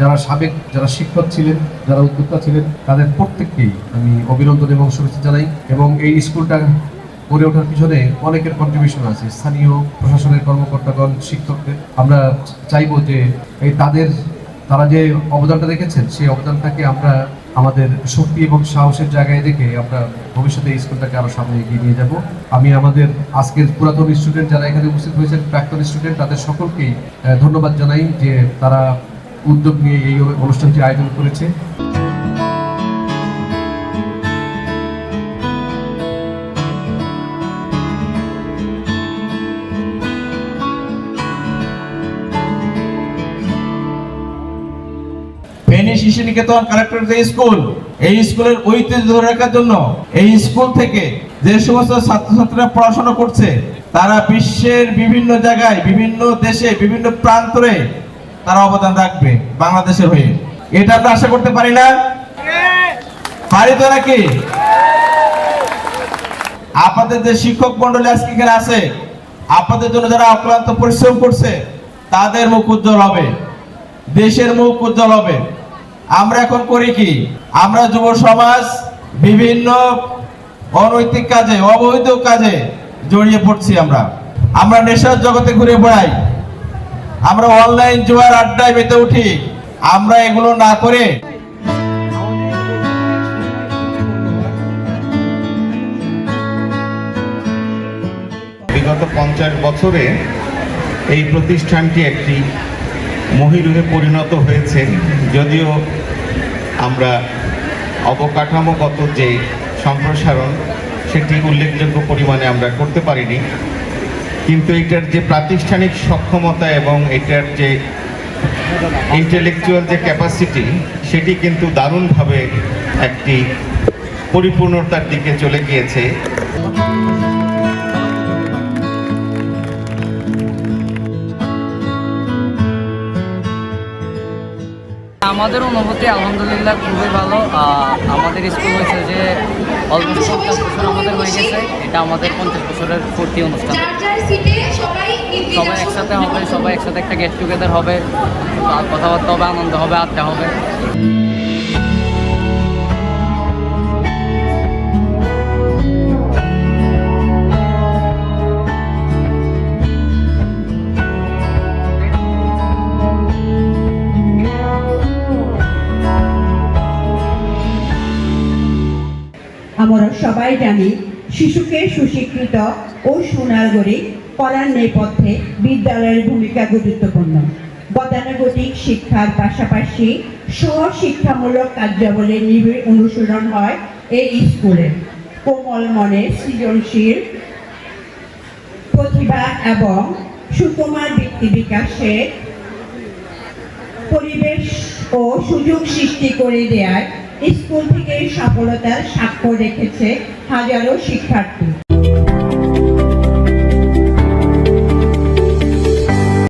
যারা সাবেক, যারা শিক্ষক ছিলেন, যারা উদ্যোক্তা ছিলেন, তাদের প্রত্যেককেই আমি অভিনন্দন এবং শুভেচ্ছা জানাই। এবং এই স্কুলটা গড়ে ওঠার পিছনে অনেকের কন্ট্রিবিউশন আছে, স্থানীয় প্রশাসনের কর্মকর্তাগণ, শিক্ষকদের। আমরা চাইব যে এই তাদের, তারা যে অবদানটা রেখেছেন, সেই অবদানটাকে আমরা আমাদের শক্তি এবং সাহসের জায়গায় দেখে আমরা ভবিষ্যতে এই স্কুলটাকে আরও সামনে এগিয়ে নিয়ে যাব। আমি আমাদের আজকের পুরাতন স্টুডেন্ট যারা এখানে উপস্থিত হয়েছেন, প্রাক্তন স্টুডেন্ট তাদের সকলকেই ধন্যবাদ জানাই যে তারা উদ্যোগ নিয়ে এই অনুষ্ঠানটি আয়োজন করেছে। ফেনী নিকেতন কালেক্টর যে স্কুল, এই স্কুলের ঐতিহ্য ধরে রাখার জন্য এই স্কুল থেকে যে সমস্ত ছাত্রছাত্রীরা পড়াশোনা করছে, তারা বিশ্বের বিভিন্ন জায়গায়, বিভিন্ন দেশে, বিভিন্ন প্রান্তরে তারা অবদান রাখবে বাংলাদেশের হয়ে। এটা আমরা আশা করতে পারি না? পারি তো নাকি? আপনাদের যে শিক্ষক মন্ডলী আজকে এখানে আছে, আপনাদের জন্য যারা অক্লান্ত পরিশ্রম করছে, তাদের মুখ উজ্জ্বল হবে। দেশের মুখ উজ্জ্বল হবে। আমরা এখন করি কি? আমরা যুব সমাজ বিভিন্ন অনৈতিক কাজে, অবৈধ কাজে জড়িয়ে পড়ছি আমরা। আমরা নেশার জগতে ঘুরে বেড়াই। আমরা অনলাইন জুয়ার আড্ডায় মেতে উঠি। আমরা এগুলো না করে বিগত পঞ্চাশ বছরে এই প্রতিষ্ঠানটি একটি মহিরুহে পরিণত হয়েছে। যদিও আমরা অবকাঠামোগত যে সম্প্রসারণ, সেটি উল্লেখযোগ্য পরিমাণে আমরা করতে পারিনি। কিন্তু এটার যে প্রাতিষ্ঠানিক সক্ষমতা এবং এটার যে ইন্টেলেকচুয়াল যে ক্যাপাসিটি সেটি কিন্তু দারুণভাবে একটি পরিপূর্ণতার দিকে চলে গিয়েছে। আমাদের অনুভূতি আলহামদুলিল্লাহ খুবই ভালো। আমাদের স্কুল হয়েছে যে অলমোস্ট পঞ্চাশ বছর আমাদের হয়ে গেছে। এটা আমাদের পঞ্চাশ বছরের পূর্তি অনুষ্ঠান। সবাই একসাথে হবে, সবাই একসাথে একটা গেট টুগেদার হবে। কথাবার্তা হবে, আনন্দ হবে, আড্ডা হবে। আমরা সবাই জানি, শিশুকে সুশিক্ষিত ও সুনাগরিক করার নেপথ্যে বিদ্যালয়ের ভূমিকা গুরুত্বপূর্ণ। গতানুগতিক শিক্ষার পাশাপাশি স্বশিক্ষামূলক কার্যাবলী নিবিড় অনুসরণ হয় এই স্কুলে। কোমল মনে সৃজনশীল প্রতিভা এবং সুকুমার ব্যক্তি বিকাশে পরিবেশ ও সুযোগ সৃষ্টি করে দেয় স্কুল থেকে সফলতার স্বাক্ষর রেখেছে হাজারো শিক্ষার্থী।